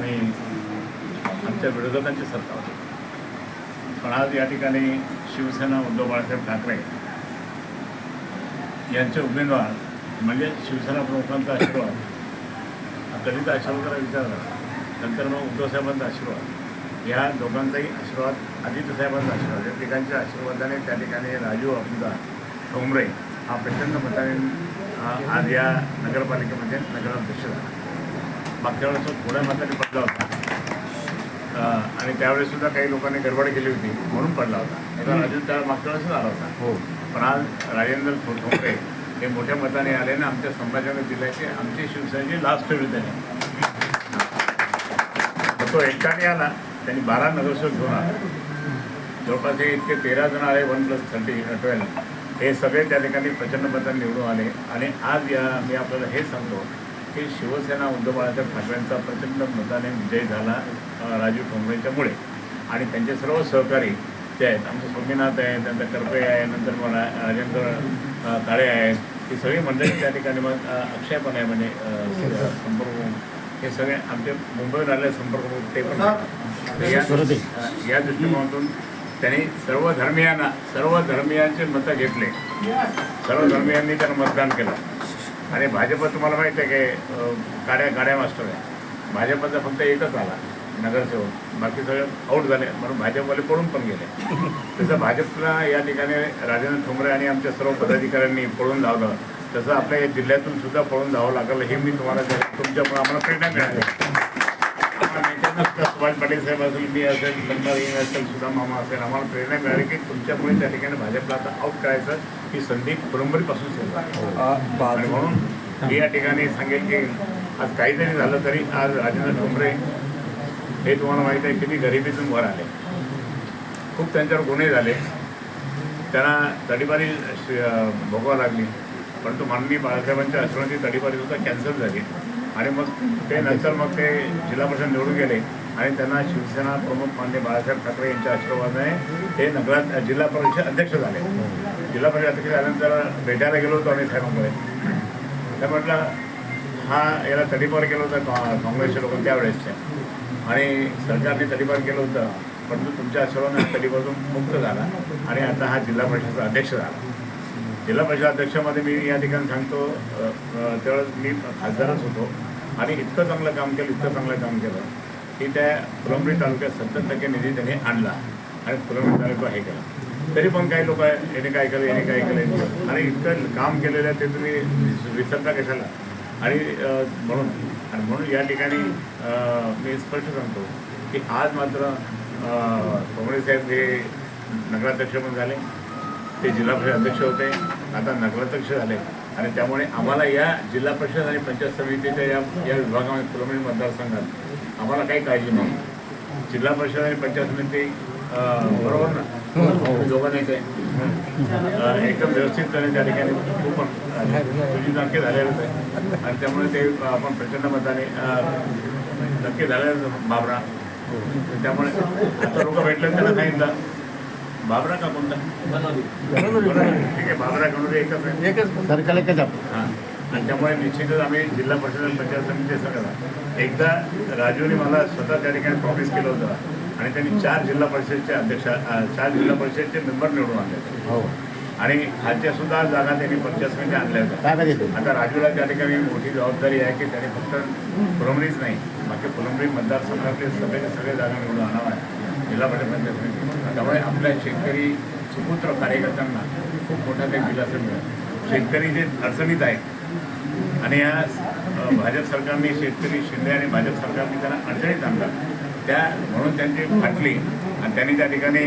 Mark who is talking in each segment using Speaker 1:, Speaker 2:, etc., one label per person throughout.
Speaker 1: आणि आमच्या विरोधकांची सत्ता होती. पण आज या ठिकाणी शिवसेना उद्धव बाळासाहेब ठाकरे यांचे उमेदवार म्हणजे शिवसेना प्रमुखांचा आशीर्वाद दलित आशीर्वादाला विचारला नंतर मग उद्धवसाहेबांचा आशीर्वाद. या दोघांचाही आशीर्वाद आदित्य साहेबांचा आशीर्वाद या ठिकाणच्या आशीर्वादाने त्या ठिकाणी राजू अब्दा ठोंबरे हा प्रचंड मताने आज या नगरपालिकेमध्ये नगराध्यक्ष झाला. मागच्या वेळेस थोड्या मताने पडला होता. आणि त्यावेळेस सुद्धा काही लोकांनी गडबड केली होती म्हणून पडला होता. राजू त्या मागच्या वेळेसच आला होता.
Speaker 2: हो.
Speaker 1: पण आज राजेंद्र ठोंबरे हे मोठ्या मताने आले ना आमच्या संभाजीनगर जिल्ह्याचे आमची शिवसेनेची लास्ट वेळ त्याने तो एकट्याने आला त्यांनी बारा नगरसेवक घेऊन आला. जवळपास हे इतके तेरा जण आले वन प्लस थर्टी ट्वेल्व हे सगळे त्या ठिकाणी प्रचंड मताने निवडून आले. आणि आज या मी आपल्याला हे सांगतो की शिवसेना उद्धव बाळासाहेब ठाकरेंचा प्रचंड मताने विजय झाला अं, राजू ठोंबरेंच्यामुळे आणि त्यांचे सर्व सहकारी जे आहेत आमचे स्वामीनाथ आहे नंतर करपे आहे नंतर मला राजेंद्र काळे आहेत ही सगळी मंडळी त्या ठिकाणी मग अं, अक्षय पण आहे म्हणजे संपर्क हे सगळे आमचे मुंबईवर आलेले संपर्क ते पण आहेत. या दृष्टिकोनातून त्यांनी सर्व धर्मियांना सर्व धर्मियांचे मतं घेतले. सर्व धर्मियांनी त्यांना मतदान केलं. आणि भाजप तुम्हाला माहिती आहे की गाड्या गाड्या मास्टर आहे. भाजपचा फक्त एकच आला नगरसेवक. बाकी सगळे आऊट झाले. म्हणून भाजपवाले पळून पण गेले. तसं भाजपला या ठिकाणी राजेंद्र ठोंबरे आणि आमच्या सर्व पदाधिकाऱ्यांनी पळून धावलं तसं आपल्या या जिल्ह्यातून सुद्धा पळून धावं लागलं. हे मी तुम्हाला तुमच्यामुळे आम्हाला प्रेरणा मिळाली. सुभाष पाटील साहेब असेल मी असेल लग्नारी असेल सुद्धा मामा असेल आम्हाला प्रेरणा मिळाली की तुमच्यामुळे त्या ठिकाणी भाजपला आता आऊट करायचं ही संधी परंपरेपासून सुरू आहे. आणि म्हणून मी या ठिकाणी सांगेल की आज काही जरी झालं तरी आज राजेंद्र ठोंबरे हे तुम्हाला माहीत आहे किती गरिबीतून वर आले. खूप त्यांच्यावर गुन्हे झाले. त्यांना तडीपारी श- भोगावं लागली. परंतु माननीय बाळासाहेबांच्या आश्रमाची तडीपारी सुद्धा कॅन्सल झाली. आणि मग ते नंतर मग ते जिल्हा परिषद निवडून गेले. आणि त्यांना शिवसेना प्रमुख माननीय बाळासाहेब ठाकरे यांच्या आशीर्वादाने ते नगरात जिल्हा परिषद अध्यक्ष झाले. जिल्हा परिषद अध्यक्ष झाल्यानंतर भेटायला गेलो होतो आम्ही साहेबांमुळे त्या म्हटलं हा याला तडीपार केलं होतं का काँग्रेसचे लोक त्यावेळेसचे. आणि सरकारने तडीपार केलं होतं परंतु तुमच्या आशीर्वादाने तडीपासून मुक्त झाला आणि आता हा जिल्हा परिषदेचा अध्यक्ष झाला. जिल्हा परिषद अध्यक्षामध्ये मी या ठिकाणी सांगतो त्यावेळेस मी खासदारच होतो आणि इतकं चांगलं काम केलं इतकं चांगलं काम केलं. की त्या फुलंबरी तालुक्यात सत्तर टक्के निधी त्यांनी आणला आणि फुलंबरी तालुका हे केला. तरी पण काही लोक आहे याने काय केलं याने काय केलं. आणि इतकं काम केलेलं आहे ते तुम्ही विसरता कशाला? आणि म्हणून आणि म्हणून या ठिकाणी मी स्पष्ट सांगतो की आज मात्र काँग्रेस साहेब हे नगराध्यक्ष पण झाले ते जिल्हा परिषद अध्यक्ष होते आता नगराध्यक्ष झाले. आणि त्यामुळे आम्हाला या जिल्हा परिषद आणि पंचायत समितीच्या या या विभागामध्ये फुलंबरी मतदारसंघात आम्हाला काही काळजी नाही. जिल्हा परिषद आणि पंचायत समिती बरोबर ना? तुम्ही दोघांनी ते एकदम व्यवस्थितपणे त्या ठिकाणी खूप तुझी नक्की झालेलंच आहे आणि त्यामुळे ते आपण प्रचंड मताने नक्की झालेलं बाबरा. त्यामुळे आता लोक भेटले त्यांना सांगितलं बाबरा का कोणता? ठीक आहे बाबरा करून एकच
Speaker 2: सरकार एकच
Speaker 1: हां. आणि त्यामुळे निश्चितच आम्ही जिल्हा परिषद आणि पंचायत समिती सगळं एकदा राजूने मला स्वतः त्या ठिकाणी प्रॉमिस केलं होतं आणि त्यांनी चार जिल्हा परिषदचे अध्यक्ष चार जिल्हा परिषदचे मेंबर निवडून आणले होते.
Speaker 2: हो.
Speaker 1: आणि खालच्या सुद्धा जागा त्यांनी पंचायत समिती आणल्या होत्या. आता राजूला त्या ठिकाणी मोठी जबाबदारी आहे की त्याने फक्त फुलंब्रीच नाही बाकी फुलंब्री मतदारसंघातले सगळे सगळे जागा निवडून आणावं आहे. जिल्हा परिषद पंचायत समिती. त्यामुळे आपल्या शेतकरी सुपुत्र कार्यकर्त्यांना खूप मोठा काही दिलासा मिळेल. शेतकरी जे अडचणीत आहेत आणि या भाजप सरकारने शेतकरी शिंदे आणि भाजप सरकारने त्यांना अडचणीत आणलं. त्या म्हणून त्यांची फाटली. आणि त्यांनी त्या ठिकाणी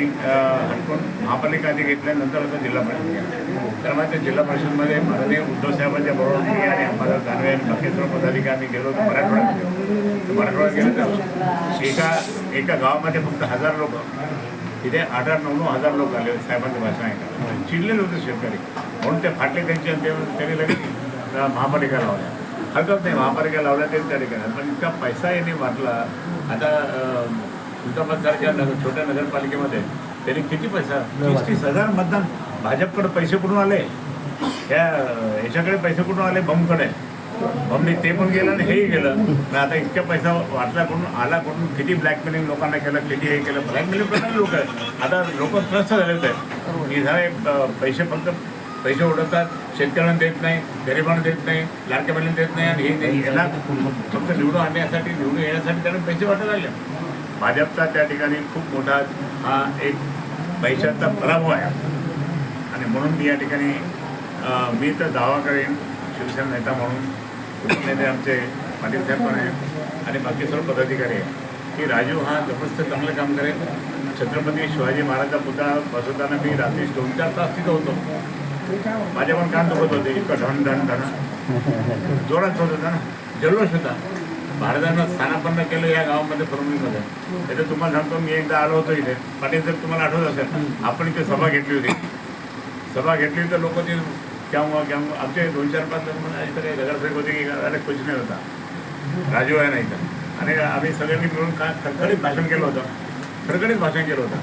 Speaker 1: हटकून महापालिका आधी घेतल्यानंतर आता जिल्हा परिषद तर त्यामुळे त्या जिल्हा परिषदमध्ये माननीय उद्धव साहेबांच्या बरोबर मी आणि अंबादास दानवे आणि बाकी सर्व पदाधिकारी आम्ही गेलो होतो मराठवाड्यात गेलो. मराठवाड्यात गेलो तर एका एका गावामध्ये फक्त हजार लोक तिथे आठ आठ नऊ नऊ हजार लोक आले होते साहेबांचं भाषण ऐकायला. चिडलेले होते शेतकरी. म्हणून ते फाटले त्यांचे ते- त्यांनी लगेच महापालिका लावल्या हरकत नाही महापालिका लावल्या ते त्या ठिकाणी. पण इतका पैसा यांनी वाटला आता अ, खुलताबाद सारख्या नगर छोट्या नगरपालिकेमध्ये त्यांनी किती पैसा? तीस तीस हजार मतदान. भाजपकडे पैसे कुठून आले? त्या याच्याकडे पैसे कुठून आले? बमकडे. मग ते पण गेलं आणि हेही गेलं पण आता इतका पैसा वाटला कुठून आला कुठून? किती ब्लॅकमेलिंग लोकांना केलं किती हे केलं? ब्लॅकमेलिंग करणारे लोक आहेत. आता लोक त्रस्त झालेत आहेत हे झाले पैसे फक्त पैसे उडवतात शेतकऱ्यांना देत नाही गरिबांना देत नाही लाडक्या बहिणीला देत नाही आणि हे फक्त निवडून आणण्यासाठी निवडून येण्यासाठी त्यांना पैसे वाटत आले भाजपचा त्या ठिकाणी खूप मोठा हा एक पैशाचा पराभव आहे. आणि म्हणून मी या ठिकाणी मी तर दावा करेन शिवसेना नेता म्हणून उपनेते आमचे पाटील साहेब पण आहेत आणि बाकी सर्व पदाधिकारी आहेत. की राजू हा जबरदस्त चांगलं काम करेल. छत्रपती शिवाजी महाराजचा पुतळा बसवताना मी रात्री दोन चार तास तिथं होतो. माझ्या पण कान दुखत होते इतकं ढण धन ढण जोरात होत होता ना. जल्लोष होता. भारतानं स्थानापन्न केलं या गावामध्ये फरमणीमध्ये त्याचं तुम्हाला सांगतो मी एकदा आलो होतो इथे. पाटील साहेब तुम्हाला आठवत असेल? आपण इथे सभा घेतली होती. सभा घेतली तर लोक ते केव्हा केव्हा आमचे दोन चार पाच जण म्हणाले इथं काही दगडफेक होते की अरे कुछ नाही होता. राजू आहे ना इथं. आणि आम्ही सगळ्यांनी मिळून का खडखडीत भाषण केलं होतं. खडखडीत भाषण केलं होतं.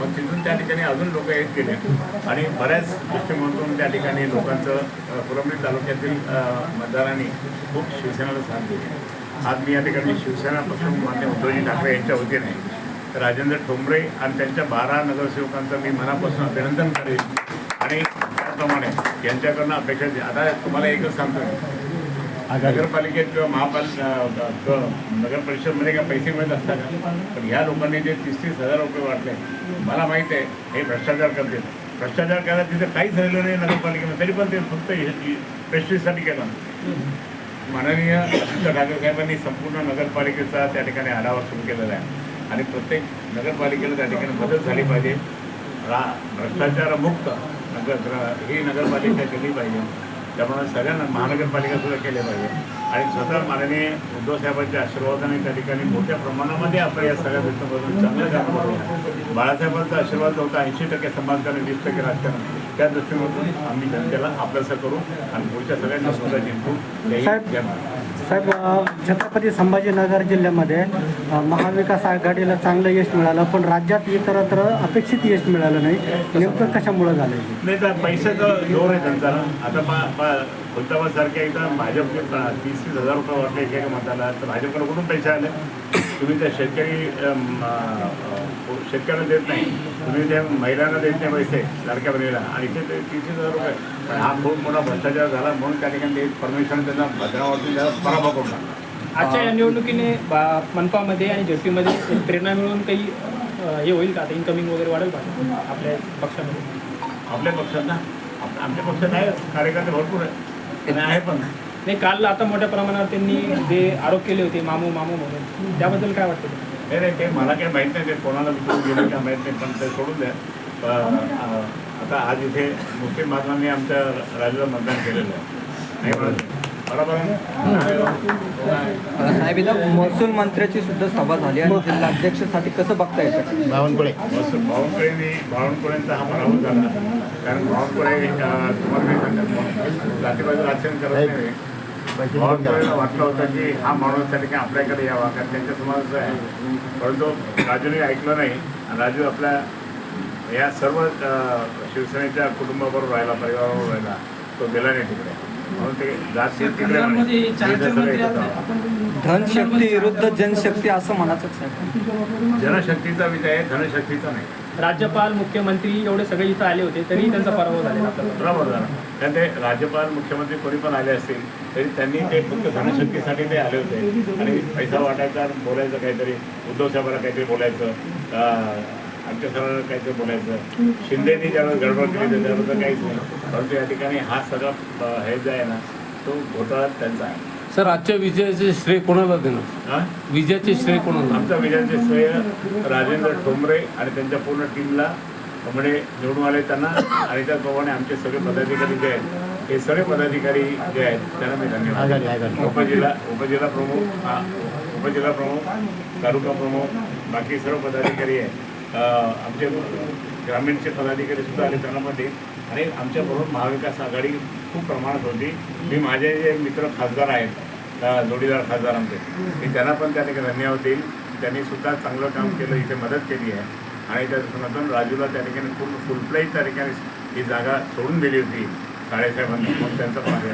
Speaker 1: मग तिथून त्या ठिकाणी अजून लोक येत गेले आणि बऱ्याच दृष्टिकोनातून त्या ठिकाणी लोकांचं अ, तालुक्यातील मतदारांनी खूप शिवसेनेला साथ दिली आज मी या ठिकाणी शिवसेना पक्ष मान्य उद्धवजी ठाकरे यांच्या वतीने राजेंद्र ठोंबरे आणि त्यांच्या बारा नगरसेवकांचं मी मनापासून अभिनंदन करेन आणि त्याप्रमाणे यांच्याकडनं अपेक्षा आहे. आता तुम्हाला एकच सांगतो मी. नगरपालिकेत किंवा महापाल नगर परिषदमध्ये काय पैसे मिळत असतात का? पण ह्या लोकांनी जे तीस तीस हजार रुपये वाटले मला माहीत आहे हे भ्रष्टाचार करतील. भ्रष्टाचार करायला तिथे काहीच राहिलं नाही नगरपालिकेमध्ये तरी पण ते फक्त प्रेस्टिजसाठी केलं. माननीय आदित्य ठाकरे साहेबांनी संपूर्ण नगरपालिकेचा त्या ठिकाणी आढावा सुरू केलेला आहे. आणि प्रत्येक नगरपालिकेला त्या ठिकाणी मदत झाली पाहिजे. रा भ्रष्टाचारमुक्त नगर ही नगरपालिका केली पाहिजे. त्यामुळे सगळ्यांना महानगरपालिका सुद्धा केल्या पाहिजे. आणि स्वतः माननीय उद्धव साहेबांच्या आशीर्वादाने त्या ठिकाणी मोठ्या प्रमाणामध्ये आपण या सगळ्या गोष्टींमधून चांगलं काम करू बाळासाहेबांचा आशीर्वाद होता ऐंशी टक्के समाजकारण वीस टक्के राजकारण. त्या दृष्टीमधून आम्ही जनतेला आपलंसं करू आणि पुढच्या सगळ्यांना सुद्धा जिंकू जय जय.
Speaker 2: साहेब छत्रपती संभाजीनगर जिल्ह्यामध्ये महाविकास आघाडीला चांगलं यश मिळालं पण राज्यात इतरत्र अपेक्षित यश मिळालं नाही. नेमकं कशामुळं झालं
Speaker 1: नाही तर पैशाचा जोर आहे त्यांचा आता पा पा खुलताबाद सारख्या इथं भाजपचे तीस तीस हजार रुपये वाटले एका मताला तर भाजपकडे कुठून पैसे आले? तुम्ही त्या शेतकरी शेतकऱ्याला देत नाही. तुम्ही त्या महिलांना देत नाही पैसे लाडक्या बहिणीला. आणि ते तीस तीस हजार रुपये. पण हा खूप मोठा भ्रष्टाचार झाला म्हणून त्या ठिकाणी ते परमेश्वराने त्यांना भद्रावरती त्याला पराभव करून टाकला.
Speaker 3: आजच्या या निवडणुकीने बा- मनपामध्ये आणि झेडपीमध्ये एक प्रेरणा मिळून काही हे होईल का? आता इन्कमिंग वगैरे वाढेल का? आपल्या पक्षामध्ये?
Speaker 1: आपल्या पक्षात ना. आमच्या पक्षात आहे कार्यकर्ते भरपूर आहे आहे पण.
Speaker 3: नाही काल आता मोठ्या प्रमाणावर त्यांनी जे आरोप केले होते मामू मामू म्हणून त्याबद्दल काय वाटतं?
Speaker 1: नाही नाही ते मला काही माहीत नाही ते कोणाला विचारून गेलं का माहीत नाही पण ते सोडून द्या आता आज इथे मुस्लिम बांधवांनी आमच्या राज्याला मतदान केलेलं आहे नाही म्हणत?
Speaker 4: साहेब इथं महसूल मंत्र्याची सुद्धा सभा झाली आणि जिल्हाध्यक्षासाठी कसं बघता येतं?
Speaker 1: बावनकुळे बावनकुळेनी बावनकुळेंचा हा पराभव झाला. कारण बावनकुळे तुम्हाला जातीबाजू राजकारण करत नाही बावनकुळेला वाटलं होतं की हा माणूस त्या ठिकाणी आपल्याकडे यावा कारण त्यांच्या समाजाचं आहे. परंतु राजूने ऐकलं नाही आणि राजू आपल्या या सर्व शिवसेनेच्या कुटुंबाबरोबर राहिला परिवाराबरोबर राहिला तो गेला नाही तिकडे. म्हणून ते जात तिकडे म्हणे. इथं सगळं एकत्र. आहोत.
Speaker 4: धनशक्ती विरुद्ध जनशक्ती असं म्हणायचं साहेब.
Speaker 1: जनशक्तीचा विजय आहे धनशक्तीचा नाही.
Speaker 3: राज्यपाल मुख्यमंत्री एवढे सगळे इथं आले होते तरी त्यांचा पराभव झालेला आपल्याला
Speaker 1: बरोबर झालं. कारण ते राज्यपाल मुख्यमंत्री कोणी पण आले असतील तरी त्यांनी ते फक्त धनशक्तीसाठी ते आले होते. आणि पैसा वाटायचा बोलायचं काहीतरी उद्धव साहेबांना काहीतरी बोलायचं आमच्या सरांना काहीतरी बोलायचं. शिंदेनी ज्यावेळेस गडबड केली तर काहीच नाही. परंतु या ठिकाणी हा सगळा हे जो आहे ना तो घोटाळा त्यांचा आहे.
Speaker 5: सर आजच्या विजयाचे श्रेय कोणाला देणार?
Speaker 1: हा?
Speaker 5: विजयाचे श्रेय कोणाला
Speaker 1: आमचा विजयाचे श्रेय राजेंद्र ठोंबरे आणि त्यांच्या पूर्ण टीमला म्हणजे निवडून आले त्यांना आणि त्याचप्रमाणे आमचे सगळे पदाधिकारी जे आहेत हे सगळे पदाधिकारी जे आहेत त्यांना मी धन्यवाद उपजिल्हा उपजिल्हा प्रमुख हा, उपजिल्हा प्रमुख तालुका प्रमुख बाकी सर्व पदाधिकारी आहेत. आमचे ग्रामीणचे पदाधिकारी सुद्धा आले त्यांना पण देईन आणि आमच्याबरोबर महाविकास आघाडी खूप प्रमाणात होती. मी माझे जे मित्र खासदार आहेत जोडीदार खासदार आमचे मी त्यांना पण त्या ठिकाणी धन्यवाद देईल. त्यांनी सुद्धा चांगलं काम केलं इथे मदत केली आहे. आणि त्या दृष्टीने राजूला त्या ठिकाणी पूर्ण फुलप्लेज त्या ठिकाणी ही जागा सोडून दिली होती साडेसाहेबांनी मग त्यांचा पाहिजे